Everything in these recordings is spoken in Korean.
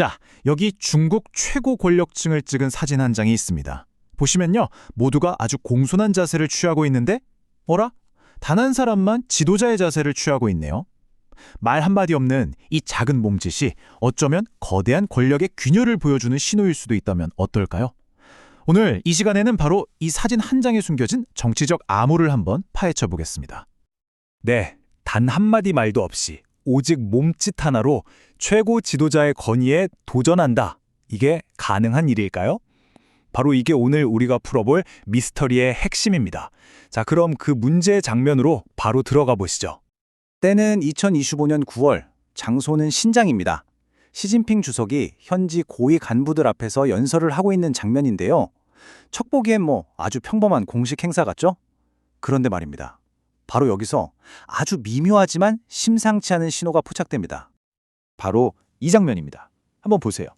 자, 여기 중국 최고 권력층을 찍은 사진 한 장이 있습니다. 보시면요, 모두가 아주 공손한 자세를 취하고 있는데, 어라? 단 한 사람만 지도자의 자세를 취하고 있네요. 말 한마디 없는 이 작은 몸짓이 어쩌면 거대한 권력의 균열을 보여주는 신호일 수도 있다면 어떨까요? 오늘 이 시간에는 바로 이 사진 한 장에 숨겨진 정치적 암호를 한번 파헤쳐 보겠습니다. 네, 단 한마디 말도 없이 오직 몸짓 하나로 최고 지도자의 건의에 도전한다. 이게 가능한 일일까요? 바로 이게 오늘 우리가 풀어볼 미스터리의 핵심입니다. 자, 그럼 그 문제의 장면으로 바로 들어가 보시죠. 때는 2025년 9월, 장소는 신장입니다. 시진핑 주석이 현지 고위 간부들 앞에서 연설을 하고 있는 장면인데요. 척 보기엔 뭐 아주 평범한 공식 행사 같죠? 그런데 말입니다. 바로 여기서 아주 미묘하지만 심상치 않은 신호가 포착됩니다. 바로 이 장면입니다. 한번 보세요.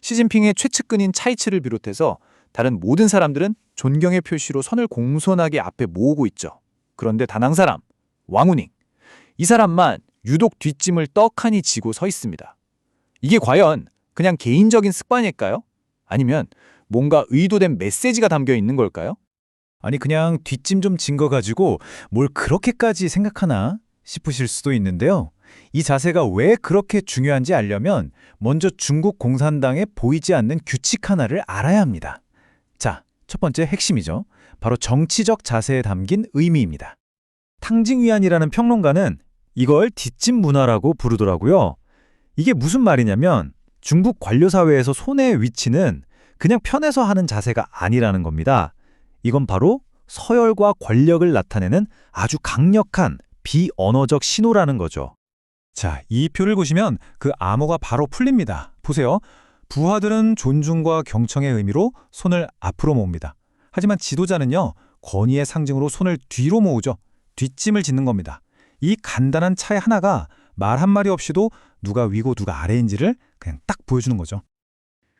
시진핑의 최측근인 차이츠를 비롯해서 다른 모든 사람들은 존경의 표시로 선을 공손하게 앞에 모으고 있죠. 그런데 단한 사람, 왕우닝. 이 사람만 유독 뒷짐을 떡하니 지고 서 있습니다. 이게 과연 그냥 개인적인 습관일까요? 아니면 뭔가 의도된 메시지가 담겨 있는 걸까요? 아니 그냥 뒷짐 좀 진 거 가지고 뭘 그렇게까지 생각하나 싶으실 수도 있는데요. 이 자세가 왜 그렇게 중요한지 알려면 먼저 중국 공산당에 보이지 않는 규칙 하나를 알아야 합니다. 자, 첫 번째 핵심이죠. 바로 정치적 자세에 담긴 의미입니다. 탕징위안이라는 평론가는 이걸 뒷짐 문화라고 부르더라고요. 이게 무슨 말이냐면 중국 관료 사회에서 손해의 위치는 그냥 편해서 하는 자세가 아니라는 겁니다. 이건 바로 서열과 권력을 나타내는 아주 강력한 비언어적 신호라는 거죠. 자, 이 표를 보시면 그 암호가 바로 풀립니다. 보세요. 부하들은 존중과 경청의 의미로 손을 앞으로 모읍니다. 하지만 지도자는요, 권위의 상징으로 손을 뒤로 모으죠. 뒷짐을 짓는 겁니다. 이 간단한 차이 하나가 말 한마디 없이도 누가 위고 누가 아래인지를 그냥 딱 보여주는 거죠.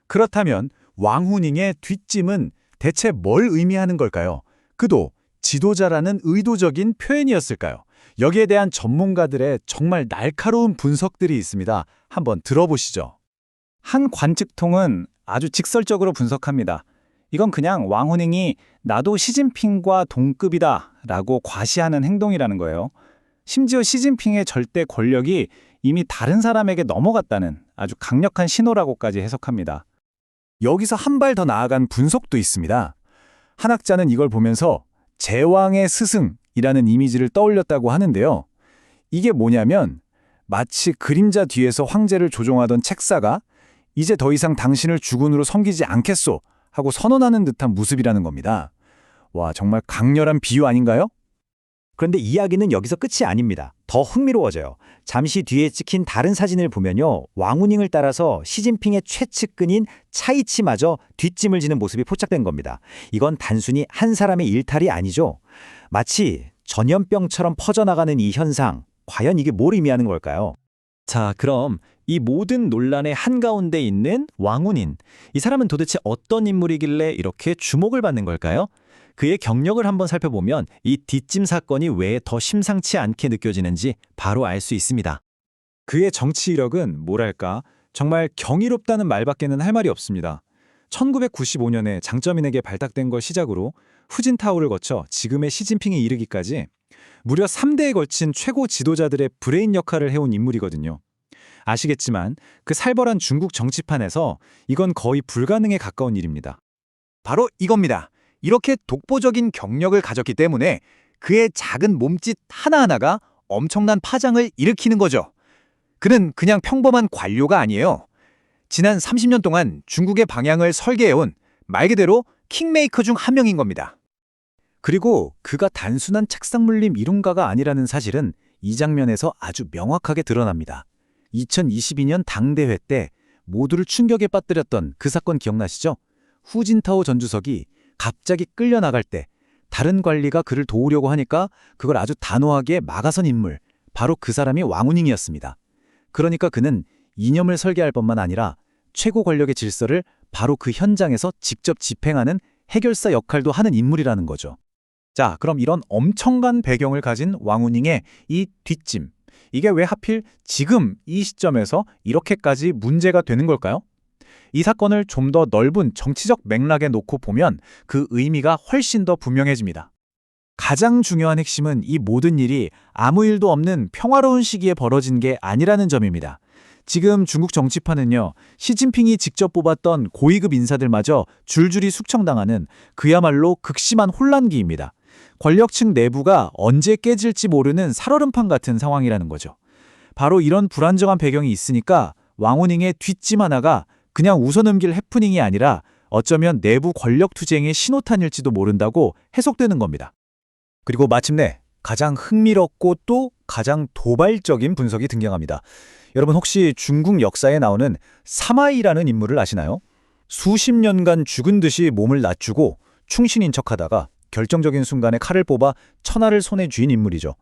그렇다면 왕후닝의 뒷짐은 대체 뭘 의미하는 걸까요? 그도 지도자라는 의도적인 표현이었을까요? 여기에 대한 전문가들의 정말 날카로운 분석들이 있습니다. 한번 들어보시죠. 한 관측통은 아주 직설적으로 분석합니다. 이건 그냥 왕후닝이 나도 시진핑과 동급이다 라고 과시하는 행동이라는 거예요. 심지어 시진핑의 절대 권력이 이미 다른 사람에게 넘어갔다는 아주 강력한 신호라고까지 해석합니다. 여기서 한 발 더 나아간 분석도 있습니다. 한 학자는 이걸 보면서 제왕의 스승이라는 이미지를 떠올렸다고 하는데요. 이게 뭐냐면 마치 그림자 뒤에서 황제를 조종하던 책사가 이제 더 이상 당신을 주군으로 섬기지 않겠소 하고 선언하는 듯한 모습이라는 겁니다. 와, 정말 강렬한 비유 아닌가요? 그런데 이야기는 여기서 끝이 아닙니다. 더 흥미로워져요. 잠시 뒤에 찍힌 다른 사진을 보면요. 왕우닝을 따라서 시진핑의 최측근인 차이치마저 뒷짐을 지는 모습이 포착된 겁니다. 이건 단순히 한 사람의 일탈이 아니죠. 마치 전염병처럼 퍼져나가는 이 현상, 과연 이게 뭘 의미하는 걸까요? 자, 그럼 이 모든 논란의 한가운데 있는 왕운인, 이 사람은 도대체 어떤 인물이길래 이렇게 주목을 받는 걸까요? 그의 경력을 한번 살펴보면 이 뒷짐 사건이 왜 더 심상치 않게 느껴지는지 바로 알 수 있습니다. 그의 정치 이력은 뭐랄까 정말 경이롭다는 말밖에는 할 말이 없습니다. 1995년에 장점인에게 발탁된 걸 시작으로 후진타오를 거쳐 지금의 시진핑에 이르기까지 무려 3대에 걸친 최고 지도자들의 브레인 역할을 해온 인물이거든요. 아시겠지만 그 살벌한 중국 정치판에서 이건 거의 불가능에 가까운 일입니다. 바로 이겁니다. 이렇게 독보적인 경력을 가졌기 때문에 그의 작은 몸짓 하나하나가 엄청난 파장을 일으키는 거죠. 그는 그냥 평범한 관료가 아니에요. 지난 30년 동안 중국의 방향을 설계해온 말 그대로 킹메이커 중 한 명인 겁니다. 그리고 그가 단순한 책상 물림 이론가가 아니라는 사실은 이 장면에서 아주 명확하게 드러납니다. 2022년 당대회 때 모두를 충격에 빠뜨렸던 그 사건 기억나시죠? 후진타오 전 주석이 갑자기 끌려나갈 때 다른 관리가 그를 도우려고 하니까 그걸 아주 단호하게 막아선 인물, 바로 그 사람이 왕우닝이었습니다. 그러니까 그는 이념을 설계할 것만 아니라 최고 권력의 질서를 바로 그 현장에서 직접 집행하는 해결사 역할도 하는 인물이라는 거죠. 자, 그럼 이런 엄청난 배경을 가진 왕우닝의 이 뒷짐, 이게 왜 하필 지금 이 시점에서 이렇게까지 문제가 되는 걸까요? 이 사건을 좀 더 넓은 정치적 맥락에 놓고 보면 그 의미가 훨씬 더 분명해집니다. 가장 중요한 핵심은 이 모든 일이 아무 일도 없는 평화로운 시기에 벌어진 게 아니라는 점입니다. 지금 중국 정치판은요, 시진핑이 직접 뽑았던 고위급 인사들마저 줄줄이 숙청당하는 그야말로 극심한 혼란기입니다. 권력층 내부가 언제 깨질지 모르는 살얼음판 같은 상황이라는 거죠. 바로 이런 불안정한 배경이 있으니까 왕호닝의 뒷짐 하나가 그냥 웃어넘길 해프닝이 아니라 어쩌면 내부 권력 투쟁의 신호탄일지도 모른다고 해석되는 겁니다. 그리고 마침내 가장 흥미롭고 또 가장 도발적인 분석이 등장합니다. 여러분 혹시 중국 역사에 나오는 사마이라는 인물을 아시나요? 수십 년간 죽은 듯이 몸을 낮추고 충신인 척하다가 결정적인 순간에 칼을 뽑아 천하를 손에 쥐인 인물이죠.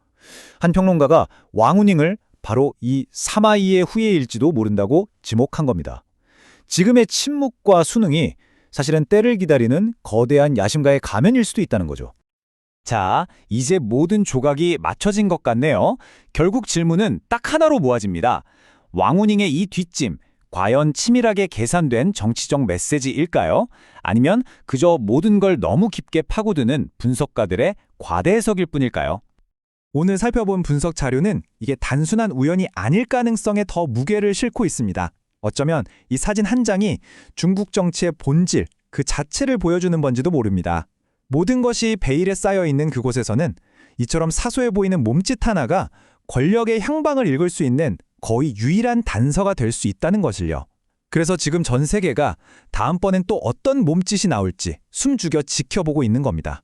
한 평론가가 왕우닝을 바로 이 사마이의 후예일지도 모른다고 지목한 겁니다. 지금의 침묵과 수능이 사실은 때를 기다리는 거대한 야심가의 가면일 수도 있다는 거죠. 자, 이제 모든 조각이 맞춰진 것 같네요. 결국 질문은 딱 하나로 모아집니다. 왕우닝의 이 뒷짐, 과연 치밀하게 계산된 정치적 메시지일까요? 아니면 그저 모든 걸 너무 깊게 파고드는 분석가들의 과대 해석일 뿐일까요? 오늘 살펴본 분석 자료는 이게 단순한 우연이 아닐 가능성에 더 무게를 싣고 있습니다. 어쩌면 이 사진 한 장이 중국 정치의 본질, 그 자체를 보여주는 건지도 모릅니다. 모든 것이 베일에 쌓여 있는 그곳에서는 이처럼 사소해 보이는 몸짓 하나가 권력의 향방을 읽을 수 있는 거의 유일한 단서가 될 수 있다는 것을요. 그래서 지금 전 세계가 다음번엔 또 어떤 몸짓이 나올지 숨죽여 지켜보고 있는 겁니다.